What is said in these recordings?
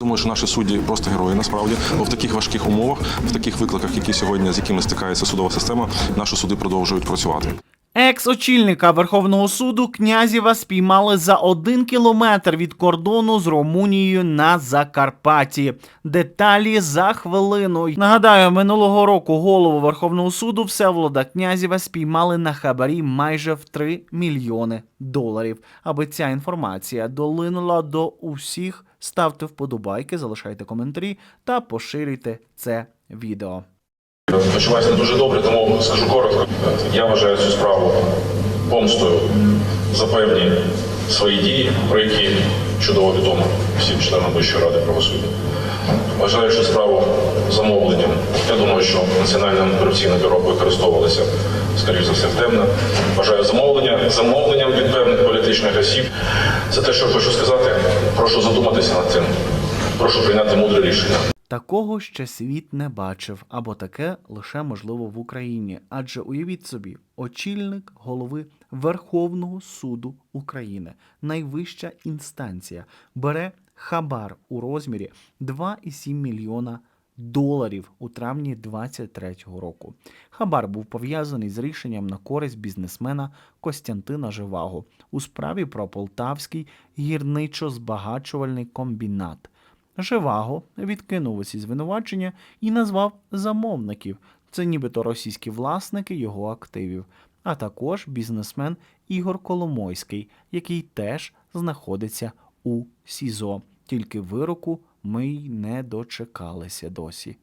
Думаю, що наші судді просто герої насправді бо в таких важких умовах, в таких викликах, які сьогодні з якими стикається судова система, наші суди продовжують працювати. Екс-очільника Верховного суду Князєва спіймали за один кілометр від кордону з Румунією на Закарпатті. Деталі за хвилину. Нагадаю, минулого року голову Верховного суду Всеволода Князєва спіймали на хабарі майже в 3 мільйони доларів. Аби ця інформація долинула до усіх, ставте вподобайки, залишайте коментарі та поширюйте це відео. Почуваюся не дуже добре, тому скажу коротко. Я вважаю цю справу помстою за певні свої дії, про які чудово відомо всім членам Вищої ради правосуддя. Вважаю, що справу замовленням. Я думаю, що Національне антикорупційне бюро використовувалося, скоріш за все, в темне. Вважаю замовлення замовленням від певних політичних осіб. Це те, що хочу сказати. Прошу задуматися над цим. Прошу прийняти мудре рішення. Такого ще світ не бачив, або таке лише можливо в Україні. Адже уявіть собі, очільник голови Верховного суду України, найвища інстанція, бере хабар у розмірі 2,7 мільйона доларів у травні 23-го року. Хабар був пов'язаний з рішенням на користь бізнесмена Костянтина Живаго у справі про Полтавський гірничо-збагачувальний комбінат. Живаго відкинув усі звинувачення і назвав замовників. Це нібито російські власники його активів, а також бізнесмен Ігор Коломойський, який теж знаходиться у СІЗО. Тільки вироку ми й не дочекалися досі.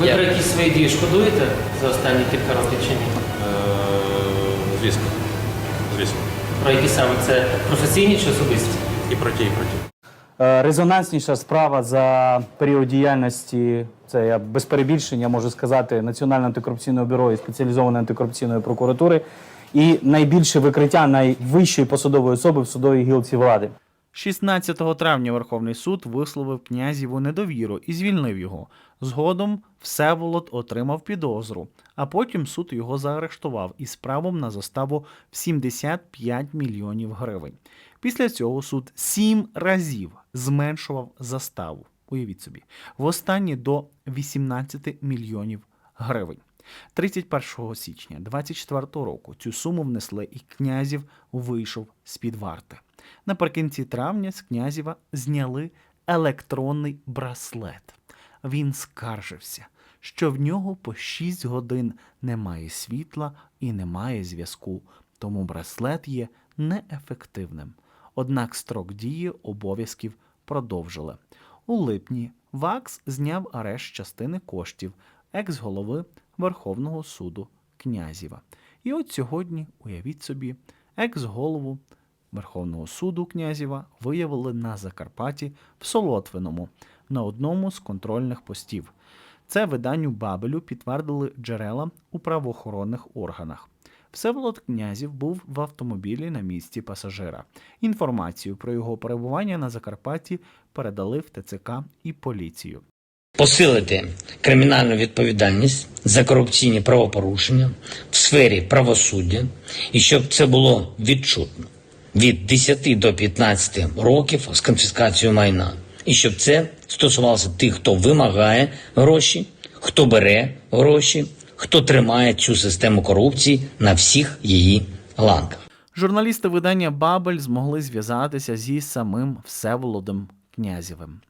Ви про якісь свої дії шкодуєте за останні кілька років чи ні? Е, Звісно. Звісно. Про які саме це професійні чи особисті? І про ті, і про ті. Е, Резонансніша справа за період діяльності, це я без перебільшення можу сказати, Національного антикорупційного бюро і спеціалізованої антикорупційної прокуратури, і найбільше викриття найвищої посадової особи в судовій гілці влади. 16 травня Верховний суд висловив князіву недовіру і звільнив його. Згодом Всеволод отримав підозру, а потім суд його заарештував із правом на заставу в 75 мільйонів гривень. Після цього суд сім разів зменшував заставу. Уявіть собі, востаннє до 18 мільйонів гривень. 31 січня 24 року цю суму внесли і князів вийшов з-під варти. Наприкінці травня з князєва зняли електронний браслет. Він скаржився, що в нього по 6 годин немає світла і немає зв'язку, тому браслет є неефективним. Однак строк дії обов'язків продовжили. У липні ВАКС зняв арешт частини коштів екс-голови Верховного суду Князєва. І от сьогодні, уявіть собі, екс-голову Верховного суду Князєва виявили на Закарпатті в Солотвиному на одному з контрольних постів. Це виданню Бабелю підтвердили джерела у правоохоронних органах. Всеволод Князів був в автомобілі на місці пасажира. Інформацію про його перебування на Закарпатті передали в ТЦК і поліцію. посилити кримінальну відповідальність за корупційні правопорушення в сфері правосуддя і щоб це було відчутно від 10 до 15 років з конфіскацією майна, і щоб це стосувалося тих, хто вимагає гроші, хто бере гроші, хто тримає цю систему корупції на всіх її ланках. Журналісти видання Бабель змогли зв'язатися зі самим Всеволодом Князєвим.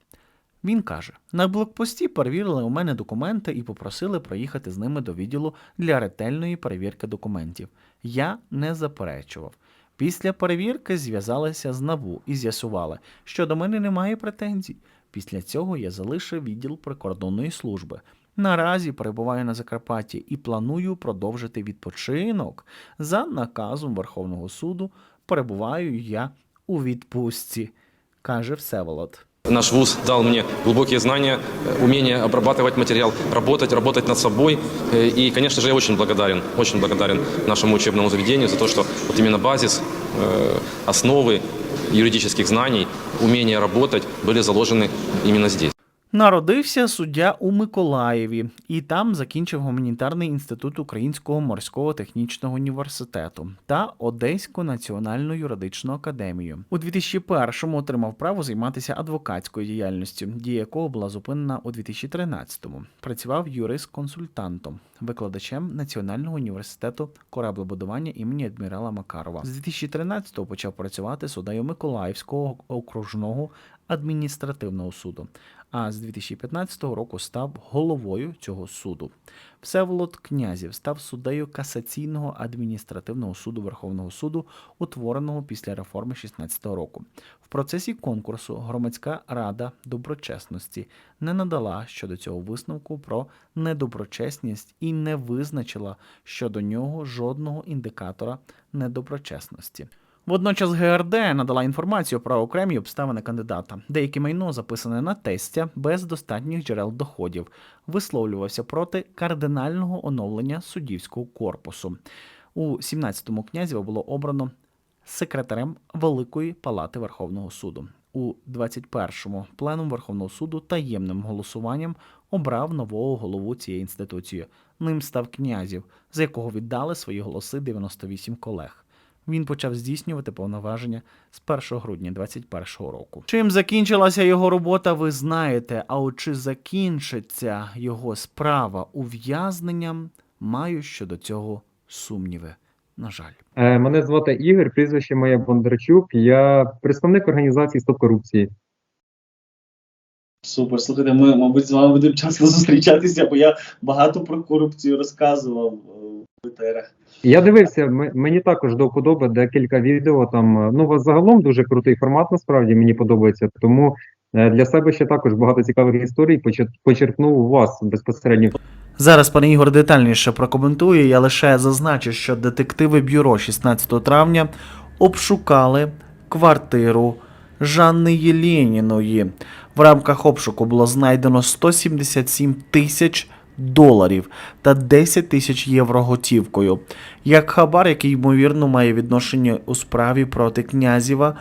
Він каже: на блокпості перевірили у мене документи і попросили проїхати з ними до відділу для ретельної перевірки документів. Я не заперечував. Після перевірки зв'язалися з НАБУ і з'ясували, що до мене немає претензій. Після цього я залишив відділ прикордонної служби. Наразі перебуваю на Закарпатті і планую продовжити відпочинок. За наказом Верховного суду перебуваю я у відпустці, каже Всеволод. Наш вуз дал мне глубокие знания, э, умение обрабатывать материал, работать, работать над собой. Э, И, конечно же, я очень благодарен, очень благодарен нашему учебному заведению за то, что вот именно базис, э, основы юридических знаний, умение работать были заложены именно здесь. Народився суддя у Миколаєві і там закінчив гуманітарний інститут Українського морського технічного університету та Одеську національну юридичну академію. У 2001-му отримав право займатися адвокатською діяльністю, дія якого була зупинена у 2013-му. Працював юрист-консультантом, викладачем Національного університету кораблебудування імені адмірала Макарова. З 2013-го почав працювати суддею Миколаївського окружного адміністративного суду. А з 2015 року став головою цього суду. Всеволод Князів став суддею касаційного адміністративного суду Верховного суду, утвореного після реформи 16 року. В процесі конкурсу громадська рада доброчесності не надала щодо цього висновку про недоброчесність і не визначила щодо нього жодного індикатора недоброчесності. Водночас ГРД надала інформацію про окремі обставини кандидата. Деяке майно записане на тестя без достатніх джерел доходів, висловлювався проти кардинального оновлення суддівського корпусу. У 17-му князєва було обрано секретарем Великої палати Верховного суду. У 21-му пленум Верховного суду таємним голосуванням обрав нового голову цієї інституції. Ним став князів, за якого віддали свої голоси 98 колег. Він почав здійснювати повноваження з 1 грудня 2021 року. Чим закінчилася його робота, ви знаєте. А от чи закінчиться його справа ув'язненням, маю щодо цього сумніви. На жаль. Е, Мене звати Ігор, прізвище моє Бондарчук. Я представник організації Стоп корупції. Супер. Слухайте, ми, мабуть, з вами будемо часто зустрічатися, бо я багато про корупцію розказував е. Я дивився, мені також до вподоби декілька відео. Там е, ну вас загалом дуже крутий формат, насправді мені подобається. Тому е, для себе ще також багато цікавих історій почер- почерпнув у вас безпосередньо. Зараз пан Ігор детальніше прокоментує. Я лише зазначу, що детективи бюро 16 травня обшукали квартиру Жанни Єлєніної. В рамках обшуку було знайдено 177 тисяч доларів та 10 тисяч євро готівкою. Як хабар, який ймовірно має відношення у справі проти князєва,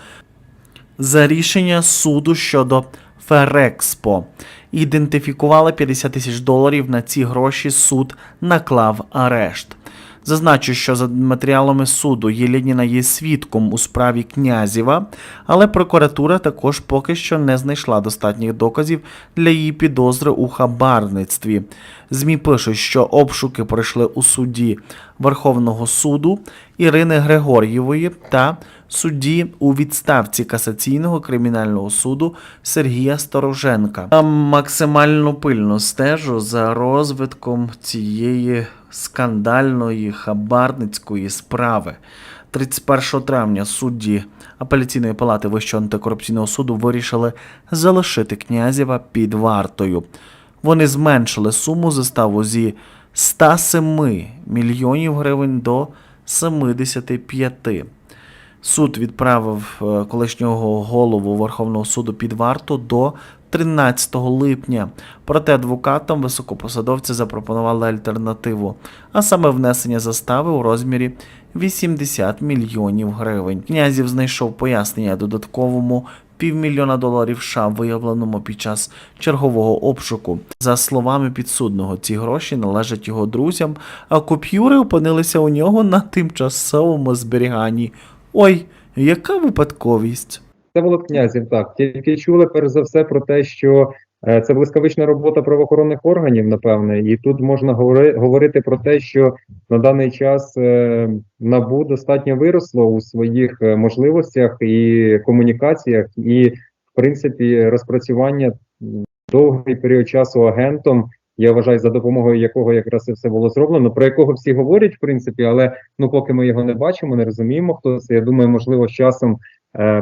за рішення суду щодо Ферекспо. Ідентифікували 50 тисяч доларів. На ці гроші суд наклав арешт. Зазначу, що за матеріалами суду Єленіна є свідком у справі Князєва, але прокуратура також поки що не знайшла достатніх доказів для її підозри у хабарництві. ЗМІ пишуть, що обшуки пройшли у суді Верховного суду Ірини Григор'євої та судді у відставці касаційного кримінального суду Сергія Стороженка. Максимально пильно стежу за розвитком цієї скандальної хабарницької справи. 31 травня судді апеляційної палати Вищого антикорупційного суду вирішили залишити князєва під вартою. Вони зменшили суму заставу зі 107 мільйонів гривень до 75. Суд відправив е, колишнього голову Верховного суду під варту до 13 липня. Проте адвокатам високопосадовці запропонували альтернативу, а саме внесення застави у розмірі 80 мільйонів гривень. Князів знайшов пояснення додатковому півмільйона доларів США, виявленому під час чергового обшуку. За словами підсудного, ці гроші належать його друзям, а купюри опинилися у нього на тимчасовому зберіганні. Ой, яка випадковість! Це було князів, так. Тільки чули перш за все про те, що е, це блискавична робота правоохоронних органів, напевне, і тут можна говори, говорити про те, що на даний час е, НАБУ достатньо виросло у своїх е, можливостях і комунікаціях, і в принципі розпрацювання довгий період часу агентом. Я вважаю, за допомогою якого якраз це все було зроблено, про якого всі говорять, в принципі, але ну поки ми його не бачимо, не розуміємо, хто це. Я думаю, можливо, з часом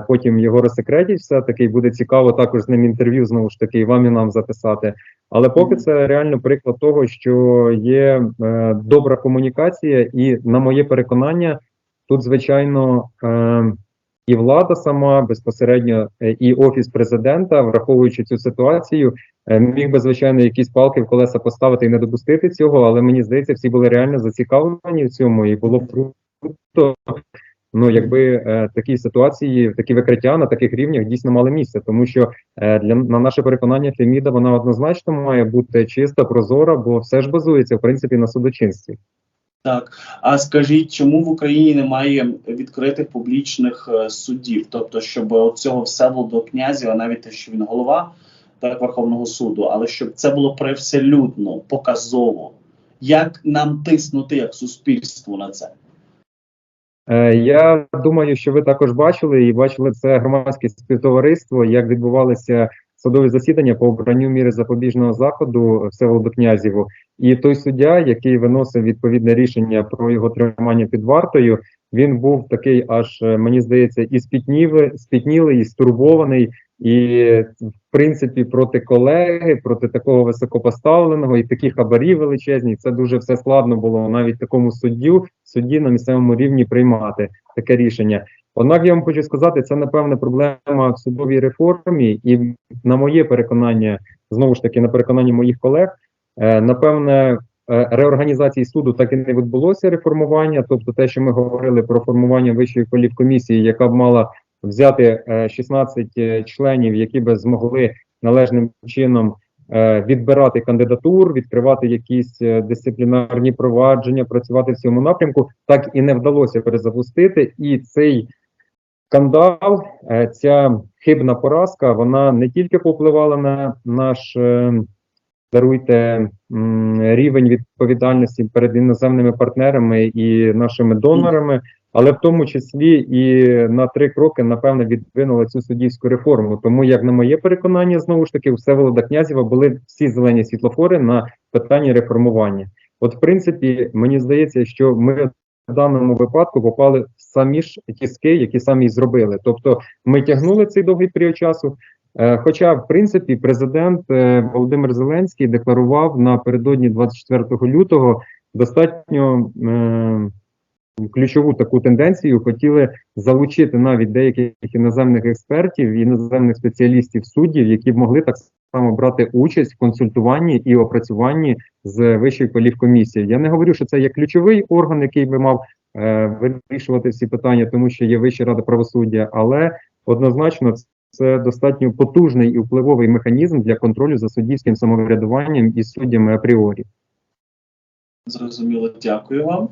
Потім його розсекретять все таки буде цікаво також з ним інтерв'ю знову ж таки і вам і нам записати. Але поки це реально приклад того, що є е, добра комунікація, і на моє переконання, тут звичайно е, і влада сама безпосередньо, е, і офіс президента, враховуючи цю ситуацію, е, міг би звичайно якісь палки в колеса поставити і не допустити цього. Але мені здається, всі були реально зацікавлені в цьому, і було б круто, Ну, якби е, такі ситуації, такі викриття на таких рівнях дійсно мали місце, тому що е, для на наше переконання Феміда вона однозначно має бути чиста, прозора, бо все ж базується в принципі на судочинстві. Так, а скажіть, чому в Україні немає відкритих публічних е, судів? Тобто, щоб цього Всеволода Князєва, навіть те, що він голова так, Верховного суду, але щоб це було привселюдно, показово. Як нам тиснути як суспільство на це? Е, Я думаю, що ви також бачили і бачили це громадське співтовариство, як відбувалися судові засідання по обранню міри запобіжного заходу Всеволоду Князєву. І той суддя, який виносив відповідне рішення про його тримання під вартою, він був такий, аж е, мені здається, і спітнів, спітнілий, і стурбований, і в принципі проти колеги, проти такого високопоставленого і такі хабарі величезні. Це дуже все складно було навіть такому суддю, судді на місцевому рівні приймати таке рішення. Однак я вам хочу сказати, це напевне проблема в судовій реформі, і на моє переконання, знову ж таки, на переконання моїх колег, е, напевне, е, реорганізації суду так і не відбулося реформування. Тобто, те, що ми говорили про формування вищої кваліфкомісії, яка б мала взяти е, 16 е, членів, які би змогли належним чином е, відбирати кандидатур, відкривати якісь е, дисциплінарні провадження, працювати в цьому напрямку, так і не вдалося перезапустити. І цей скандал, е, ця хибна поразка, вона не тільки повпливала на наш. е, Даруйте рівень відповідальності перед іноземними партнерами і нашими донорами, але в тому числі і на три кроки, напевно, відвинула цю суддівську реформу. Тому, як на моє переконання, знову ж таки, у Всеволода Князєва були всі зелені світлофори на питанні реформування. От, в принципі, мені здається, що ми в даному випадку попали в самі ж тіски, які самі зробили. Тобто, ми тягнули цей довгий період часу. Е, Хоча, в принципі, президент е, Володимир Зеленський декларував напередодні 24 лютого достатньо е, ключову таку тенденцію. Хотіли залучити навіть деяких іноземних експертів, іноземних спеціалістів, суддів, які б могли так само брати участь в консультуванні і опрацюванні з вищою кваліфкомісією. Я не говорю, що це є ключовий орган, який би мав е, вирішувати всі питання, тому що є Вища рада правосуддя, але однозначно це достатньо потужний і впливовий механізм для контролю за суддівським самоврядуванням і суддями апріорі. Зрозуміло, дякую вам.